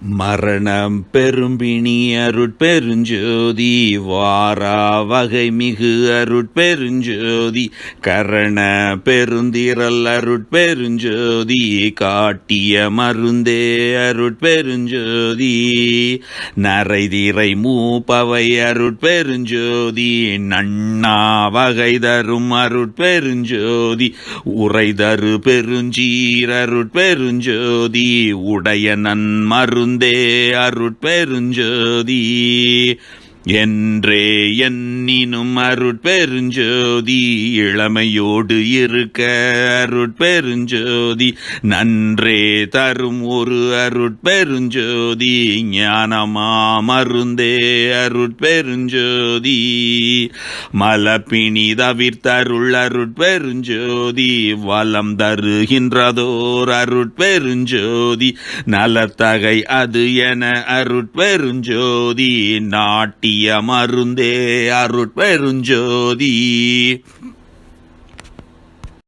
மரணம் பெரும்பிணி அருட்பெருஞ்சோதி வாரா வகை மிகு அருட்பெருஞ்சோதி கரண பெருந்திரல் அருட்பெருஞ்சோதி காட்டிய மருந்தே அருட்பெருஞ்சோதி நரைதிரை மூப்பவை அருட்பெருஞ்சோதி நன்னா வகை தரும் அருட்பெருஞ்சோதி உரைதரு பெருஞ்சீர் அருட்பெருஞ்சோதி உடைய நன் மருந்தே அருட்பெருஞ்சோதி. என்றே எண்ணினும் அருட்பெருஞ்சோதி இளமையோடு இருக்க அருட்பெருஞ்சோதி நன்றே தரும் ஒரு அருட்பெருஞ்சோதி ஞானமா மருந்தே அருட்பெருஞ்சோதி மலப்பிணி தவிர்த்தருள் அருட்பெருஞ்சோதி வலம் தருகின்றதோர் அருட்பெருஞ்சோதி நலத்தகை அது என அருட்பெருஞ்சோதி நாட்டி நாட்டிய மருந்தே அருட்பெருஞ்சோதி.